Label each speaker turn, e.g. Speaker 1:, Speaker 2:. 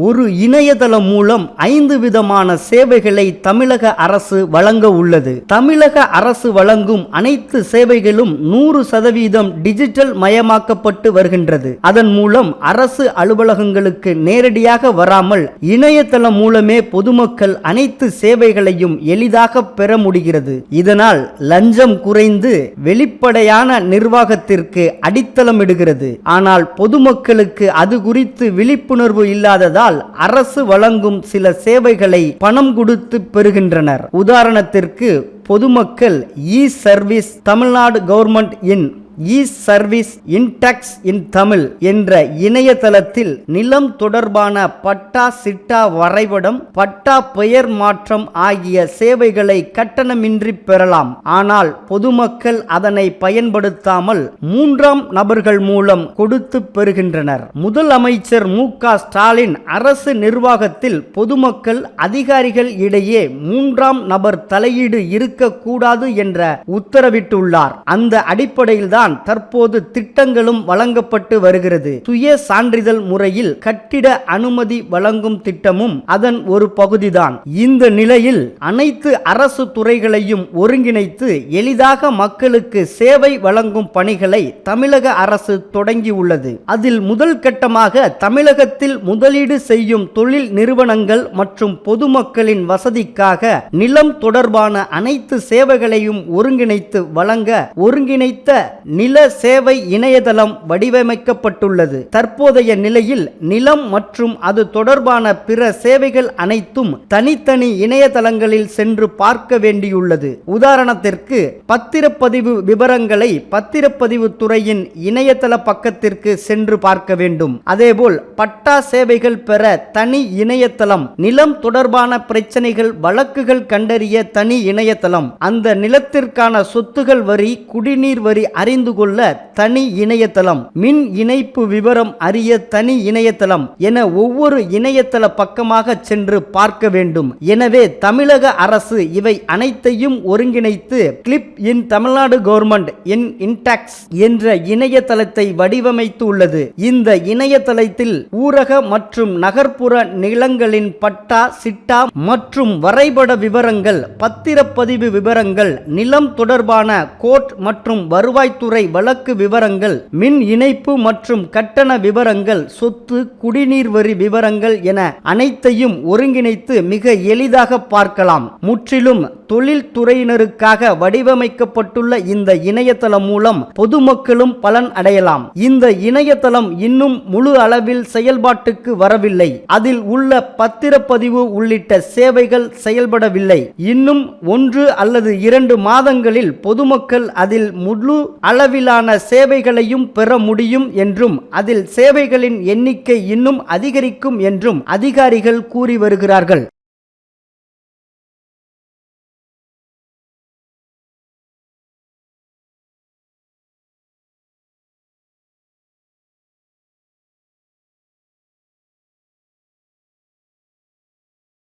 Speaker 1: ஒரு இணையதளம் மூலம் ஐந்து விதமான சேவைகளை தமிழக அரசு வழங்க உள்ளது. தமிழக அரசு வழங்கும் அனைத்து சேவைகளும் நூறு சதவீதம் டிஜிட்டல் மயமாக்கப்பட்டு வருகின்றது. அதன் மூலம் அரசு அலுவலகங்களுக்கு நேரடியாக வராமல் இணையதளம் மூலமே பொதுமக்கள் அனைத்து சேவைகளையும் எளிதாக பெற முடிகிறது. இதனால் லஞ்சம் குறைந்து வெளிப்படையான நிர்வாகத்திற்கு அடித்தளமிடுகிறது. ஆனால் பொதுமக்களுக்கு அது குறித்து விழிப்புணர்வு இல்லாததால் அரசு வழங்கும் சில சேவைகளை பணம் கொடுத்து பெறுகின்றனர். உதாரணத்திற்கு பொதுமக்கள் e service Tamil Nadu government in e service index in Tamil என்ற இணையதளத்தில் நிலம் தொடர்பான பட்டா சிட்டா வரைபடம் பட்டா பெயர் மாற்றம் ஆகிய சேவைகளை கட்டணமின்றி பெறலாம். ஆனால் பொதுமக்கள் அதனை பயன்படுத்தாமல் மூன்றாம் நபர்கள் மூலம் கொடுத்து பெறுகின்றனர். முதலமைச்சர் மு க. ஸ்டாலின் அரசு நிர்வாகத்தில் பொதுமக்கள் அதிகாரிகள் இடையே மூன்றாம் நபர் தலையீடு இருக்கக்கூடாது என்ற உத்தரவிட்டுள்ளார். அந்த அடிப்படையில்தான் தற்போது திட்டங்களும் வழங்கப்பட்டு வருகிறது. சுய சான்றிதழ் முறையில் கட்டிட அனுமதி வழங்கும் திட்டமும் அதன் ஒரு பகுதிதான். இந்த நிலையில் அனைத்து அரசு துறைகளையும் ஒருங்கிணைத்து எளிதாக மக்களுக்கு சேவை வழங்கும் பணிகளை தமிழக அரசு தொடங்கியுள்ளது. அதில் முதல் கட்டமாக தமிழகத்தில் முதலீடு செய்யும் தொழில் நிறுவனங்கள் மற்றும் பொதுமக்களின் வசதிக்காக நிலம் தொடர்பான அனைத்து சேவைகளையும் ஒருங்கிணைத்து வழங்க ஒருங்கிணைத்த நில சேவை இணையதளம் வடிவமைக்கப்பட்டுள்ளது. தற்போதைய நிலையில் நிலம் மற்றும் அது தொடர்பான பிற சேவைகள் அனைத்தும் தனித்தனி இணையதளங்களில் சென்று பார்க்க வேண்டியுள்ளது. உதாரணத்திற்கு பத்திரப்பதிவு விவரங்களை பத்திரப்பதிவு துறையின் இணையதள பக்கத்திற்கு சென்று பார்க்க வேண்டும். அதேபோல் பட்டா சேவைகள் பெற தனி இணையதளம் நிலம் தொடர்பான பிரச்சனைகள் வழக்குகள் கண்டறிய தனி இணையதளம் அந்த நிலத்திற்கான சொத்துகள் வரி குடிநீர் வரி அறிந்து கொள்ள தனி இணையதளம் மின் இணைப்பு விவரம் அறிய தனி இணையதளம் என ஒவ்வொரு இணையதள பக்கமாக சென்று பார்க்க வேண்டும். எனவே தமிழக அரசு இவை அனைத்தையும் ஒருங்கிணைத்து clip in Tamil Nadu government in index என்ற இணையதளத்தை வடிவமைத்து உள்ளது இந்த இணையதளத்தில் ஊரக மற்றும் நகர்ப்புற நிலங்களின் பட்டா சிட்டா மற்றும் வரைபட விவரங்கள் பத்திரப்பதிவு விவரங்கள் நிலம் தொடர்பான கோர்ட் மற்றும் வருவாய்த்துறை வழக்கு விவரங்கள் மின் இணைப்பு மற்றும் கட்டண விவரங்கள் சொத்து குடிநீர் வரி விவரங்கள் என அனைத்தையும் ஒருங்கிணைத்து மிக எளிதாக பார்க்கலாம். முற்றிலும் தொழில்துறையினருக்காக வடிவமைக்கப்பட்டுள்ள இந்த இணையதளம் மூலம் பொதுமக்களும் பலன் அடையலாம். இந்த இணையதளம் இன்னும் முழு அளவில் செயல்பாட்டுக்கு வரவில்லை. அதில் உள்ள பத்திரப்பதிவு உள்ளிட்ட சேவைகள் செயல்படவில்லை. இன்னும் ஒன்று அல்லது இரண்டு மாதங்களில் பொதுமக்கள் அதில் முழு அளவிலான சேவைகளையும் பெற முடியும் என்றும் அதில் சேவைகளின் எண்ணிக்கை இன்னும் அதிகரிக்கும் என்றும் அதிகாரிகள் கூறி வருகிறார்கள்.